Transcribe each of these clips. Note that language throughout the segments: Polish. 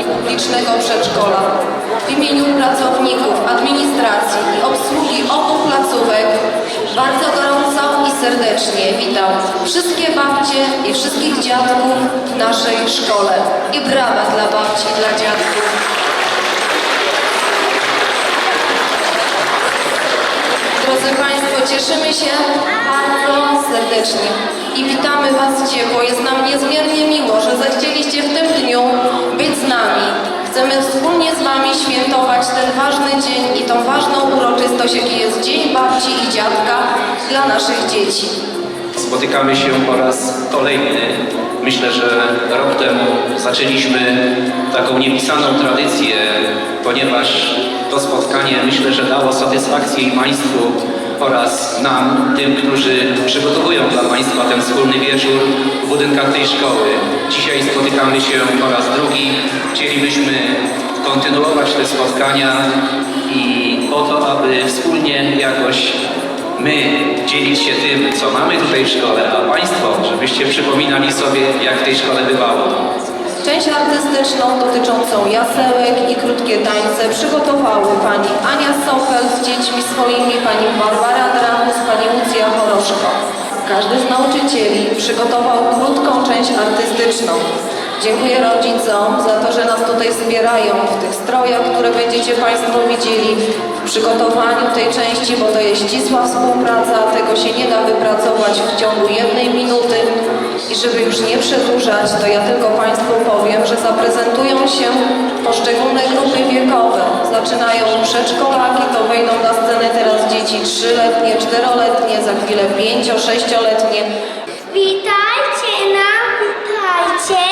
I publicznego przedszkola, w imieniu pracowników administracji i obsługi obu placówek, bardzo gorąco i serdecznie witam wszystkie babcie i wszystkich dziadków w naszej szkole. I brawa dla babci i dla dziadków. Drodzy Państwo, cieszymy się bardzo serdecznie i witamy Was ciepło. Jest nam niezmiernie miło, że zechcieliście w tym dniu być z nami. Chcemy wspólnie z Wami świętować ten ważny dzień i tą ważną uroczystość, jaki jest Dzień Babci i Dziadka dla naszych dzieci. Spotykamy się po raz kolejny. Myślę, że rok temu zaczęliśmy taką niepisaną tradycję, ponieważ to spotkanie myślę, że dało satysfakcję i Państwu oraz nam, tym, którzy przygotowują dla Państwa ten wspólny wieczór w budynkach tej szkoły. Dzisiaj spotykamy się po raz drugi. Chcielibyśmy kontynuować te spotkania i po to, aby wspólnie jakoś my dzielić się tym, co mamy tutaj w szkole, a Państwo, żebyście przypominali sobie, jak w tej szkole bywało. Część artystyczną dotyczącą jasełek i krótkie tańce przygotowały pani Ania Sopel z dziećmi swoimi, pani Barbara Dramus, pani Lucja Choroszko. Każdy z nauczycieli przygotował krótką część artystyczną. Dziękuję rodzicom za to, że nas tutaj wspierają w tych strojach, które będziecie Państwo widzieli, w przygotowaniu tej części, bo to jest ścisła współpraca, tego się nie da wypracować w ciągu jednej minuty. I żeby już nie przedłużać, to ja tylko Państwu powiem, że zaprezentują się poszczególne grupy wiekowe. Zaczynają przedszkolaki, to wejdą na scenę teraz dzieci trzyletnie, czteroletnie, za chwilę pięcio, sześcioletnie. Witajcie nam, witajcie,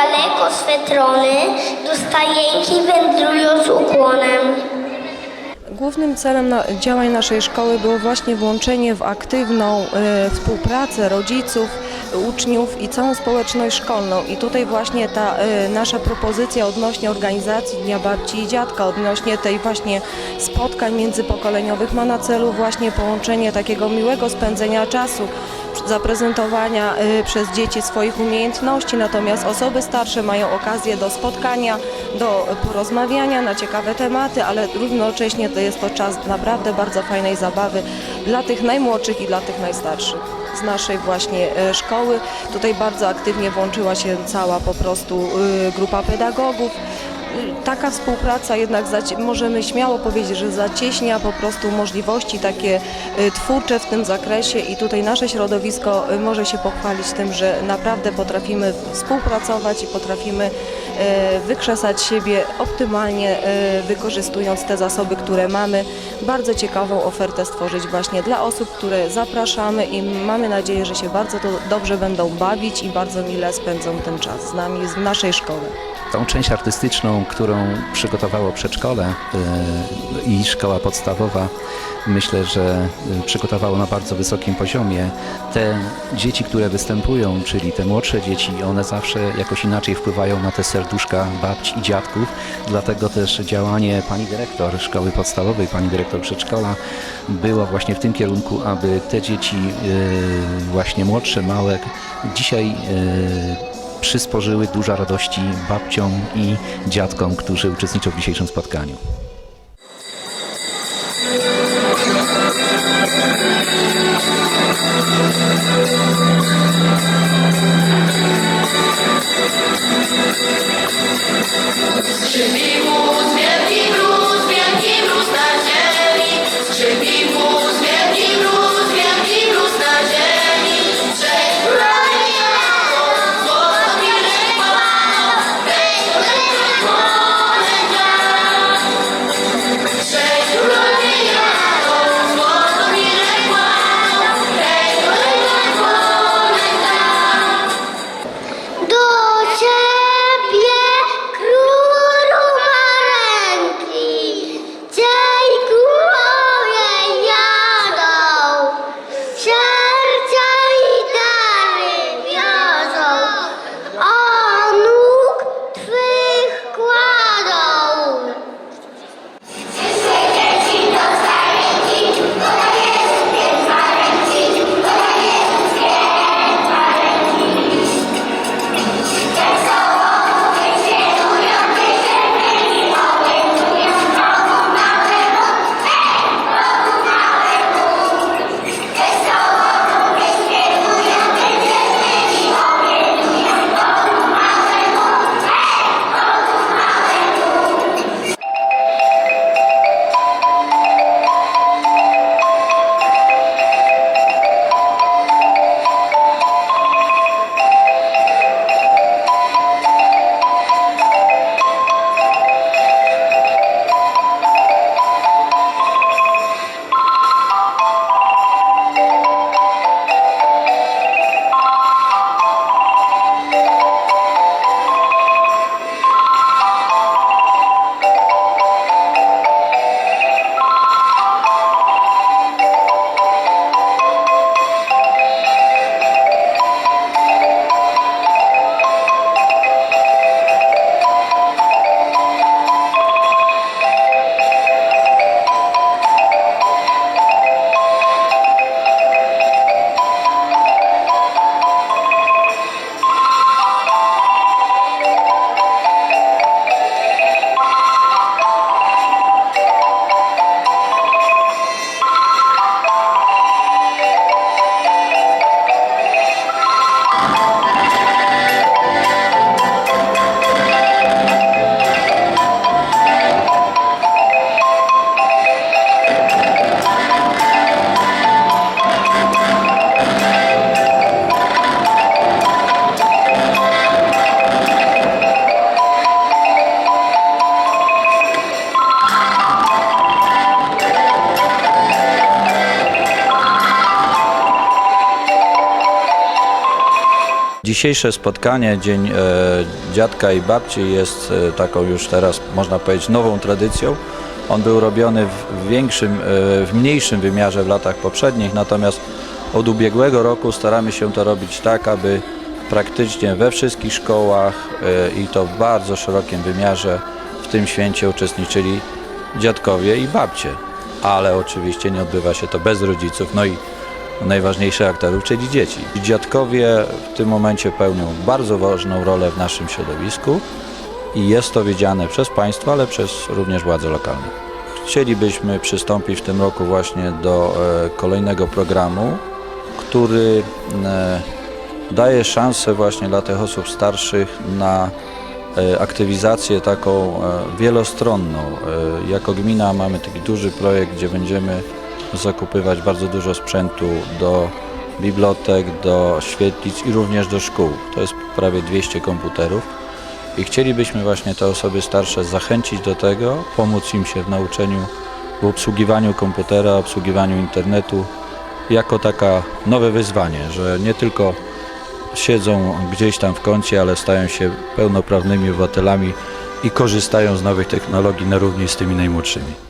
daleko swe trony, do stajenki wędrują z ukłonem. Głównym celem działań naszej szkoły było właśnie włączenie w aktywną e, współpracę rodziców, uczniów i całą społeczność szkolną. I tutaj właśnie ta e, nasza propozycja odnośnie organizacji Dnia Babci i Dziadka, odnośnie tej właśnie spotkań międzypokoleniowych ma na celu właśnie połączenie takiego miłego spędzenia czasu, zaprezentowania e, przez dzieci swoich umiejętności, natomiast osoby starsze mają okazję do spotkania, do porozmawiania na ciekawe tematy, ale równocześnie to jest to czas naprawdę bardzo fajnej zabawy dla tych najmłodszych i dla tych najstarszych z naszej właśnie e, szkoły. Tutaj bardzo aktywnie włączyła się cała po prostu y, grupa pedagogów. Taka współpraca jednak możemy śmiało powiedzieć, że zacieśnia po prostu możliwości takie y, twórcze w tym zakresie i tutaj nasze środowisko y, może się pochwalić tym, że naprawdę potrafimy współpracować i potrafimy y, wykrzesać siebie optymalnie, wykorzystując te zasoby, które mamy. Bardzo ciekawą ofertę stworzyć właśnie dla osób, które zapraszamy i mamy nadzieję, że się bardzo dobrze będą bawić i bardzo mile spędzą ten czas z nami w naszej szkole. Tą część artystyczną, którą przygotowało przedszkole y, i szkoła podstawowa, myślę, że y, przygotowało na bardzo wysokim poziomie. Te dzieci, które występują, czyli te młodsze dzieci, one zawsze jakoś inaczej wpływają na te serduszka babci i dziadków. Dlatego też działanie pani dyrektor szkoły podstawowej, pani dyrektor przedszkola było właśnie w tym kierunku, aby te dzieci y, właśnie młodsze, małe, dzisiaj przysporzyły dużo radości babciom i dziadkom, którzy uczestniczą w dzisiejszym spotkaniu. Dzisiejsze spotkanie, Dzień e, Dziadka i Babci jest e, taką już teraz, można powiedzieć, nową tradycją. On był robiony w większym, e, w mniejszym wymiarze w latach poprzednich, natomiast od ubiegłego roku staramy się to robić tak, aby praktycznie we wszystkich szkołach i to w bardzo szerokim wymiarze w tym święcie uczestniczyli dziadkowie i babcie. Ale oczywiście nie odbywa się to bez rodziców, no i najważniejszych aktorów, czyli dzieci. Dziadkowie w tym momencie pełnią bardzo ważną rolę w naszym środowisku i jest to widziane przez państwo, ale przez również władze lokalne. Chcielibyśmy przystąpić w tym roku właśnie do e, kolejnego programu, który e, daje szansę właśnie dla tych osób starszych na e, aktywizację taką wielostronną. Jako gmina mamy taki duży projekt, gdzie będziemy zakupywać bardzo dużo sprzętu do bibliotek, do świetlic i również do szkół. To jest prawie 200 komputerów i chcielibyśmy właśnie te osoby starsze zachęcić do tego, pomóc im się w nauczeniu, w obsługiwaniu komputera, obsługiwaniu internetu jako taka nowe wyzwanie, że nie tylko siedzą gdzieś tam w kącie, ale stają się pełnoprawnymi obywatelami i korzystają z nowych technologii na równi z tymi najmłodszymi.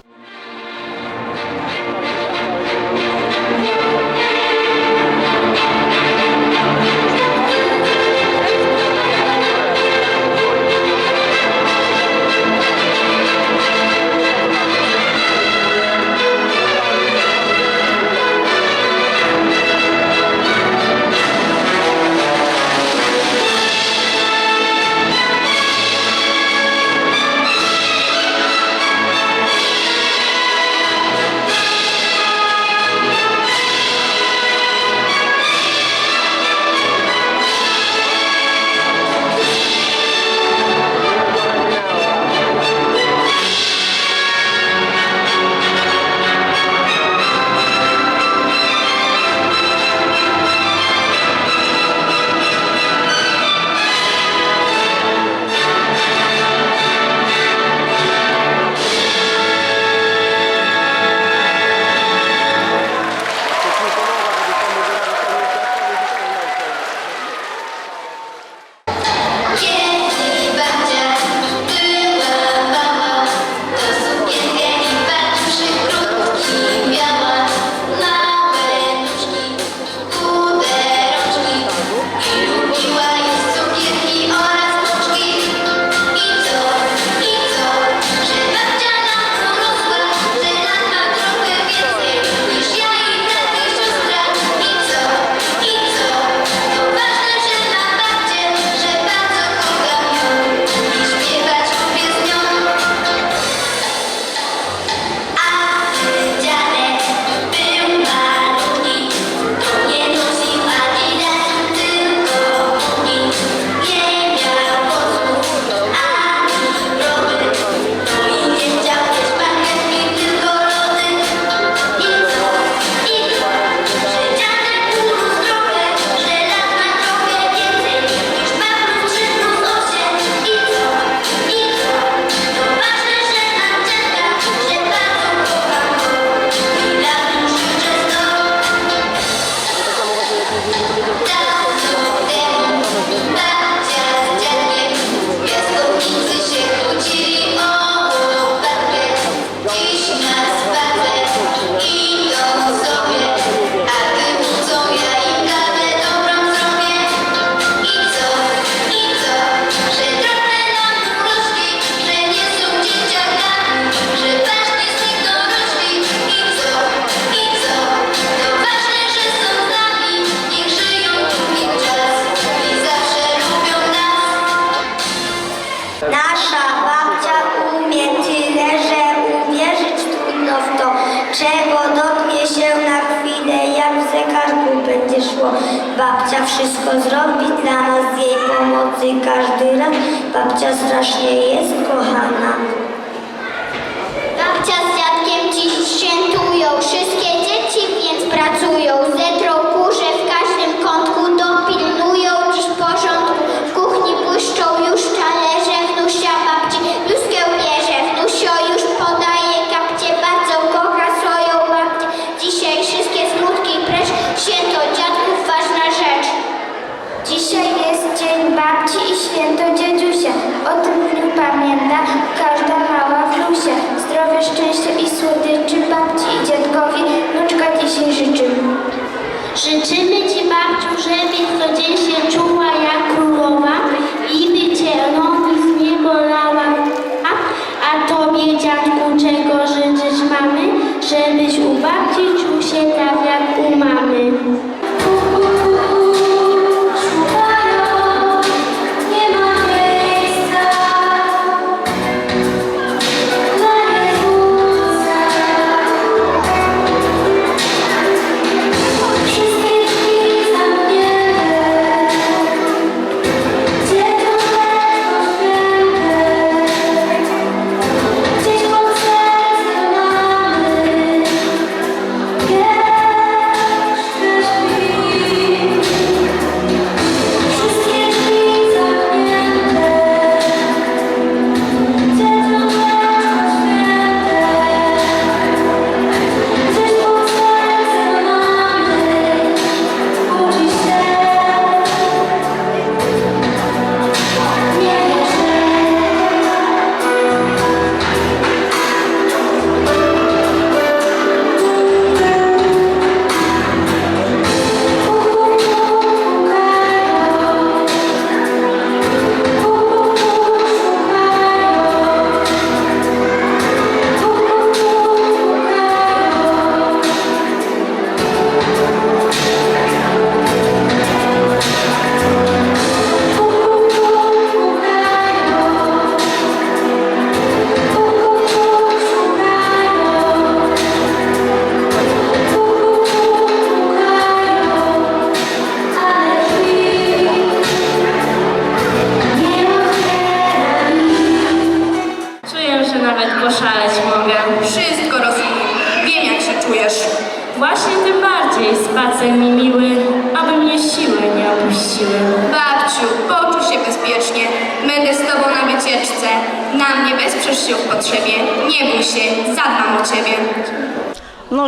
Wszystko zrobi dla nas z jej pomocy każdy raz. Babcia strasznie jest kochana.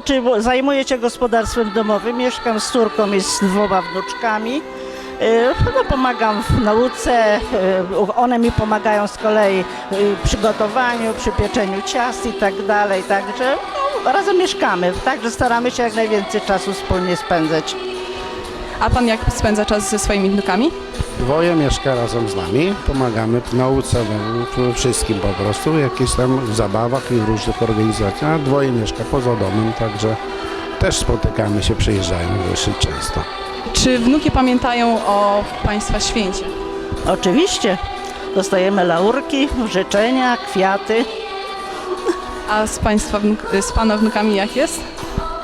Czy zajmuję się gospodarstwem domowym, mieszkam z córką i z dwoma wnuczkami. E, No, pomagam w nauce, e, one mi pomagają z kolei w przygotowaniu, przy pieczeniu ciast i tak dalej, także no, razem mieszkamy, także staramy się jak najwięcej czasu wspólnie spędzać. A pan jak spędza czas ze swoimi wnukami? Dwoje mieszka razem z nami, pomagamy w nauce, we wszystkim po prostu, jakieś tam w zabawach i w różnych organizacjach, a dwoje mieszka poza domem, także też spotykamy się, przyjeżdżają dosyć często. Czy wnuki pamiętają o państwa święcie? Oczywiście dostajemy laurki, życzenia, kwiaty. A z państwa z pana wnukami jak jest?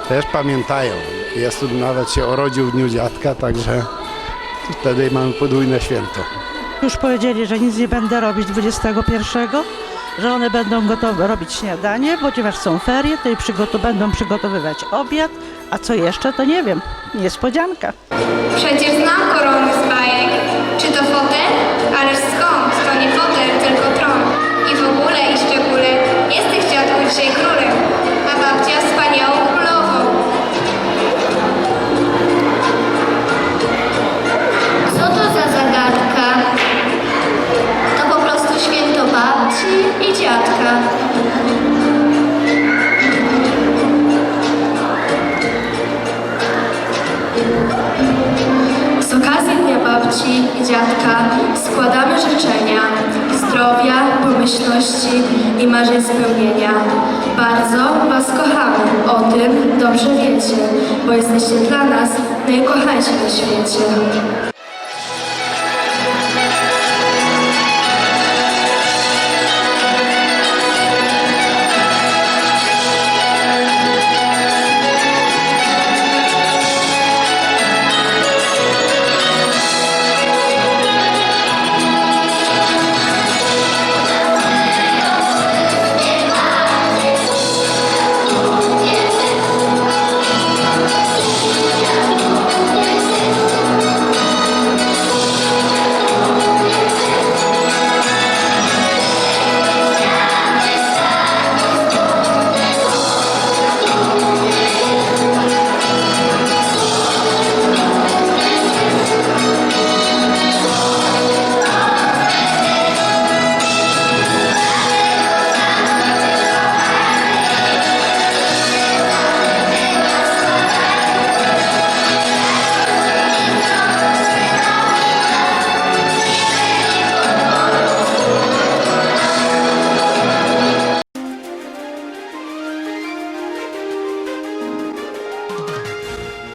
Też pamiętają, jest tu nawet się urodził w dniu dziadka, także wtedy mamy podwójne święto. Już powiedzieli, że nic nie będę robić 21, że one będą gotowe robić śniadanie, ponieważ są ferie, to i przygotu- będą przygotowywać obiad, a co jeszcze to nie wiem. Niespodzianka. Przecież znam korony z bajek. Czy to dziadka. Z okazji Dnia Babci i Dziadka składamy życzenia zdrowia, pomyślności i marzeń spełnienia. Bardzo Was kochamy, o tym dobrze wiecie, bo jesteście dla nas najkochańsi na świecie.